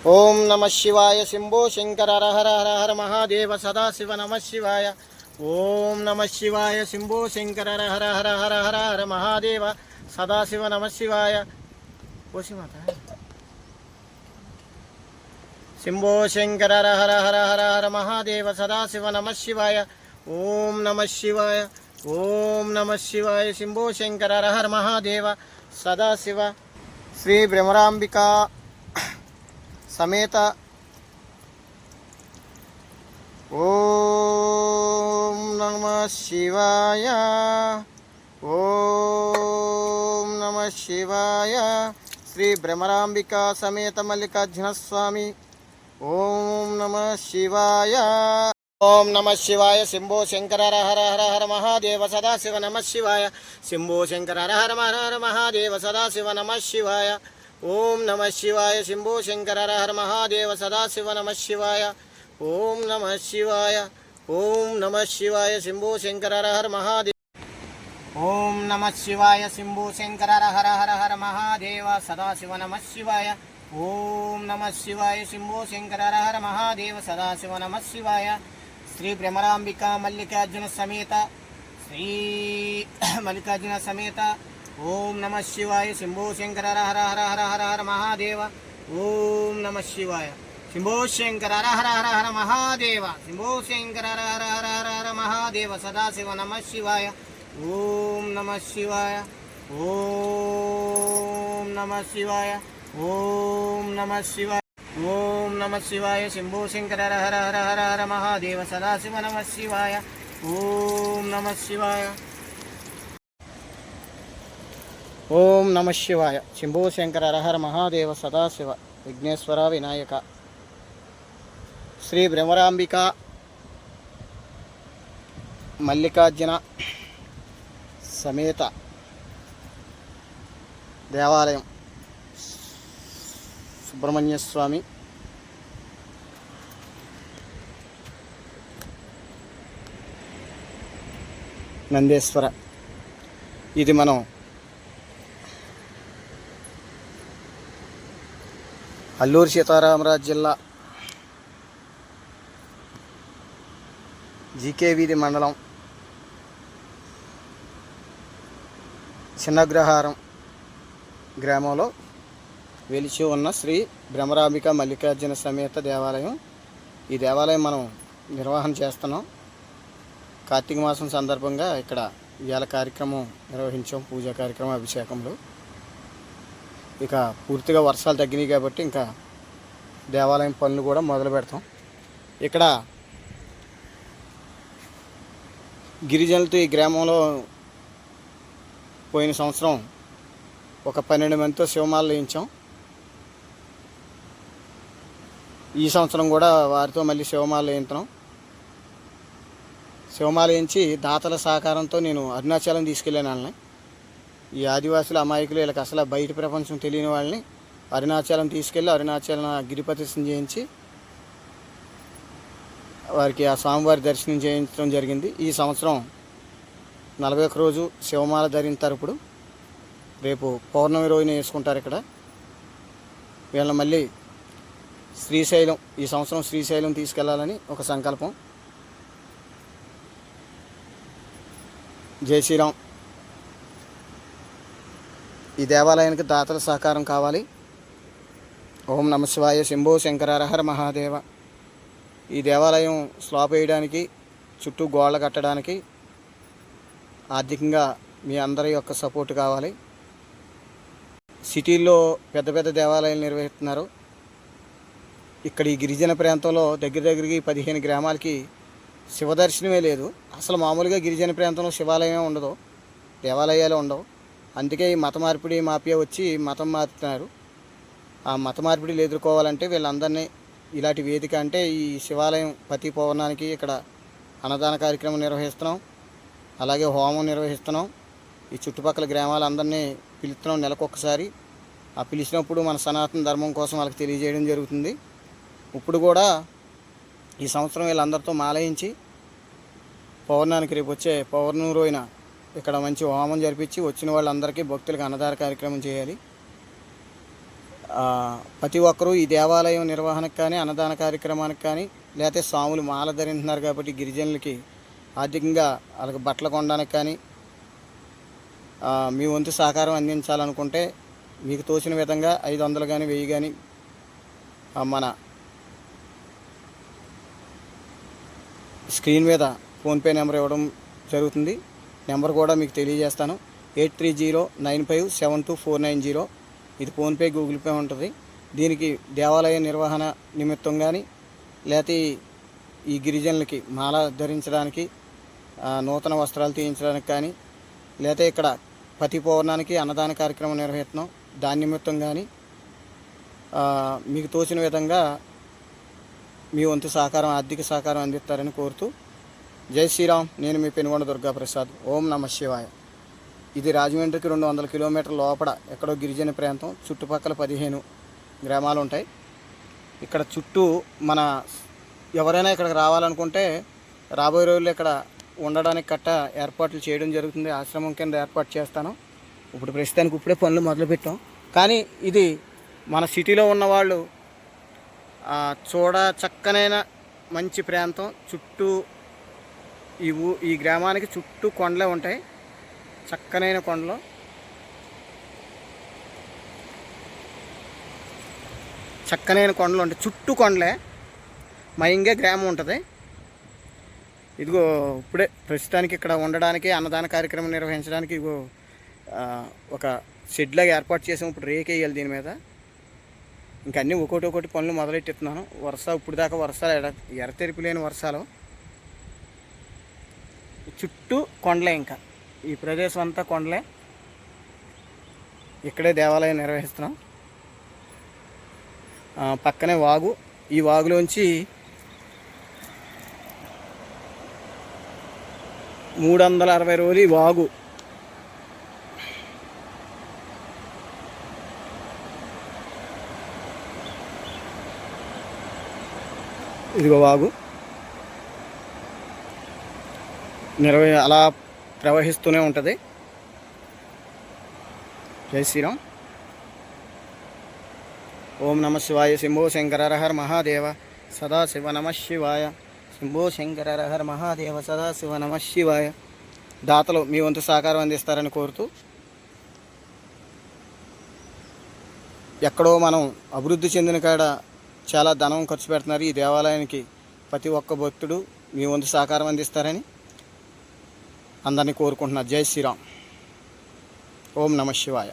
ఓం నమ శివాయ శంభో శంకర హర హర హర మహాదేవ సదాశివ నమ శివాయ ఓం నమ శివాయ శంభో శంకర హర హర హర హర హర మహాదేవ సదాశివ నమ శివాయ ఓసి శంభో శంకర హర హర హర హర మహాదేవ సదాశివ నమ శివాయ ఓం నమ శివాయ ఓం నమ శివాయ శంభో శంకర హర మహాదేవ సదాశివ శ్రీ భ్రమరాంబికా సమేత ఓం నమ శివాయ ఓం నమ శివాయ శ్రీ భ్రమరాంబిక సమేత మల్లికార్జున స్వామి ఓం నమ శివాయ ఓం నమ శివాయ శంభో శంకర హర హర హర హర మహాదేవ సదాశివ నమ శివాయ శంభో శంకర హర హర హర హర మహాదేవ సదాశివ నమ శివాయ ఓం నమ శివాయ శంభో శంకర హర మహాదేవ సదాశివ నమ శివాయ. ఓం నమ శివాయ. ఓం నమ శివాయ శంభో శంకర హర మహాదేవ. ఓం నమ శివాయ శంభో శంకర హర హర హర మహాదేవ సదాశివ నమ శివాయ. ఓం నమ శివాయ శంభో శంకర హర మహాదేవ సదాశివ నమ శివాయ. శ్రీ భ్రమరాంబిక మల్లికార్జున సమేత. శ్రీ మల్లికార్జున సమేత. ఓం నమ శివాయ శంభో శంకర హర హర హర హర హర మహాదేవ ఓం నమ శివాయ శంభో శంకర హర హర హర హర మహాదేవ శంభో శంకర హర హర హర హర హర మహాదేవ సదాశివ నమ శివాయ ఓం నమ శివాయ ఓం నమ శివాయ ఓం నమ శివాయ ఓం నమ శివాయ శంభో శంకర హర హర హర హర హర మహాదేవ సదాశివ నమ శివాయ ఓం నమ శివాయ ఓం నమ శివాయ. శంభో శంకర హరహర మహాదేవ సదాశివ. విఘ్నేశ్వర వినాయక. శ్రీ భ్రమరాంబిక మల్లికార్జున సమేత దేవాలయం. సుబ్రహ్మణ్య స్వామి. నందేశ్వర. ఇది మనం అల్లూరు సీతారామరాజు జిల్లా జీకే వీధి మండలం చిన్నగ్రహారం గ్రామంలో వెలిచి ఉన్న శ్రీ భ్రమరాంబిక మల్లికార్జున సమేత దేవాలయం. ఈ దేవాలయం మనం నిర్వహణ చేస్తున్నాం. కార్తీక మాసం సందర్భంగా ఇక్కడ ఇవాళ కార్యక్రమం నిర్వహించాం. పూజా కార్యక్రమం అభిషేకంలో. ఇక పూర్తిగా వర్షాలు తగ్గినాయి కాబట్టి ఇంకా దేవాలయం పనులు కూడా మొదలు పెడతాం. ఇక్కడ గిరిజనులతో ఈ గ్రామంలో పోయిన సంవత్సరం ఒక పన్నెండు మందితో శివమాలు వేయించాం. ఈ సంవత్సరం కూడా వారితో మళ్ళీ శివమాలు వేయించడం శివమాల వేయించి దాతల సహకారంతో నేను అరుణాచలం తీసుకెళ్ళాను వాళ్ళని. ఈ ఆదివాసుల అమాయకులు వీళ్ళకి అసలు బయట ప్రపంచం తెలియని వాళ్ళని అరుణాచలం తీసుకెళ్ళి అరుణాచలం గిరిప్రదర్శన చేయించి వారికి ఆ స్వామివారి దర్శనం చేయించడం జరిగింది. ఈ సంవత్సరం నలభై ఒక్క రోజు శివమాల ధరించారు ఇప్పుడు రేపు పౌర్ణమి రోజున వేసుకుంటారు ఇక్కడ. వీళ్ళని మళ్ళీ శ్రీశైలం ఈ సంవత్సరం శ్రీశైలం తీసుకెళ్ళాలని ఒక సంకల్పం. జై శ్రీరామ్. ఈ దేవాలయానికి దాతల సహకారం కావాలి. ఓం నమశివాయ శంభో శంకరారహర మహాదేవ. ఈ దేవాలయం స్లాబ్ వేయడానికి చుట్టూ గోడలు కట్టడానికి ఆర్థికంగా మీ అందరి యొక్క సపోర్ట్ కావాలి. సిటీల్లో పెద్ద పెద్ద దేవాలయాలు నిర్వహిస్తున్నారు. ఇక్కడ ఈ గిరిజన ప్రాంతంలో దగ్గర దగ్గరికి పదిహేను గ్రామాలకి శివదర్శనమే లేదు. అసలు మామూలుగా గిరిజన ప్రాంతంలో శివాలయమే ఉండదు. దేవాలయాలు ఉండవు. అందుకే ఈ మత మార్పిడి మాఫియా వచ్చి మతం మారుతున్నారు. ఆ మత మార్పిడిలు ఎదుర్కోవాలంటే వీళ్ళందరినీ ఇలాంటి వేదిక అంటే ఈ శివాలయం ప్రతి పౌర్ణానికి ఇక్కడ అన్నదాన కార్యక్రమం నిర్వహిస్తున్నాం. అలాగే హోమం నిర్వహిస్తున్నాం. ఈ చుట్టుపక్కల గ్రామాలందరినీ పిలుస్తున్నాం నెలకొకసారి ఆ పిలిచినప్పుడు మన సనాతన ధర్మం కోసం వాళ్ళకి తెలియజేయడం జరుగుతుంది. ఇప్పుడు కూడా ఈ సంవత్సరం వీళ్ళందరితో మాలయించి పౌర్ణానికి రేపు వచ్చే పౌర్ణమి రోజున ఇక్కడ మంచి హోమం జరిపించి వచ్చిన వాళ్ళందరికీ భక్తులకు అన్నదాన కార్యక్రమం చేయాలి. ప్రతి ఒక్కరూ ఈ దేవాలయం నిర్వహణకు కానీ అన్నదాన కార్యక్రమానికి కానీ లేకపోతే స్వాములు మాల ధరింటున్నారు కాబట్టి గిరిజనులకి ఆర్థికంగా వాళ్ళకి బట్టలు కొనడానికి కానీ మీ వంతు సహకారం అందించాలనుకుంటే మీకు తోచిన విధంగా ఐదు వందలు కానీ వెయ్యి కానీ మన స్క్రీన్ మీద ఫోన్పే నెంబర్ ఇవ్వడం జరుగుతుంది. నెంబర్ కూడా మీకు తెలియజేస్తాను. Eight three zero nine five seven two four nine zero. ఇది ఫోన్పే గూగుల్ పే ఉంటుంది. దీనికి దేవాలయ నిర్వహణ నిమిత్తం కానీ లేకపోతే ఈ గిరిజనులకి మాల ధరించడానికి నూతన వస్త్రాలు తీయించడానికి కానీ లేకపోతే ఇక్కడ ప్రతి పౌర్ణానికి అన్నదాన కార్యక్రమం నిర్వహిస్తున్నాం. దాని నిమిత్తం కానీ మీకు తోచిన విధంగా మీ వంతు సహకారం ఆర్థిక సహకారం అందిస్తారని కోరుతూ జై శ్రీరామ్ నేను మీ పెనుగొండ దుర్గా ప్రసాద్ ఓం నమ శివాయ. ఇది రాజమండ్రికి రెండు వందల కిలోమీటర్ల లోపల ఎక్కడో గిరిజన ప్రాంతం చుట్టుపక్కల పదిహేను గ్రామాలు ఉంటాయి ఇక్కడ చుట్టూ మన ఎవరైనా ఇక్కడికి రావాలనుకుంటే రాబోయే రోజుల్లో ఇక్కడ ఉండడానికి కట్ట ఏర్పాట్లు చేయడం జరుగుతుంది. ఆశ్రమం కింద ఏర్పాటు చేస్తాను. ఇప్పుడు ప్రస్తుతానికి ఇప్పుడే పనులు మొదలుపెట్టాం. కానీ ఇది మన సిటీలో ఉన్నవాళ్ళు వాళ్ళు చూడ చక్కనైన మంచి ప్రాంతం చుట్టూ ఈ ఊ ఈ గ్రామానికి చుట్టూ కొండలే ఉంటాయి. చక్కనైన కొండలు. చక్కనైన కొండలు ఉంటాయి. చుట్టూ కొండలే. మయంగే గ్రామం ఉంటుంది. ఇదిగో ఇప్పుడే ప్రస్తుతానికి ఇక్కడ ఉండడానికి అన్నదాన కార్యక్రమం నిర్వహించడానికి ఇగో ఒక షెడ్లాగా ఏర్పాటు చేసాం. ఇప్పుడు రేకేయాలి దీని మీద. ఇంకా అన్నీ ఒకటి ఒకటి పనులు మొదలెట్టిస్తున్నాను. వర్ష ఇప్పుడు దాకా వర్షాలు ఎడ ఎడతెరిపి లేని వర్షాలు చుట్టూ కొండలే ఇంకా. ఈ ప్రదేశం అంతా కొండలే. ఇక్కడే దేవాలయం నిర్వహిస్తున్నాం. పక్కనే వాగు. ఈ వాగులోంచి మూడు వందల అరవై రోజులు ఈ వాగు. ఇదిగో వాగు. నిర్వ అలా ప్రవహిస్తూనే ఉంటుంది. జై శ్రీరామ్. ఓం నమ శివాయ శంభో శంకరహర మహాదేవ సదాశివ నమ శివాయ. శంభో శంకరహర మహాదేవ సదాశివ నమ శివాయ. దాతలు మీ వంతు సహకారం అందిస్తారని కోరుతూ ఎక్కడో మనం అభివృద్ధి చెందిన కాడ చాలా ధనం ఖర్చు పెడుతున్నారు ఈ దేవాలయానికి. ప్రతి ఒక్క భక్తుడు మీ వంతు సహకారం అందిస్తారని అందరినీ కోరుకుంటున్నా. జై శ్రీరామ్. ఓం నమ శివాయ.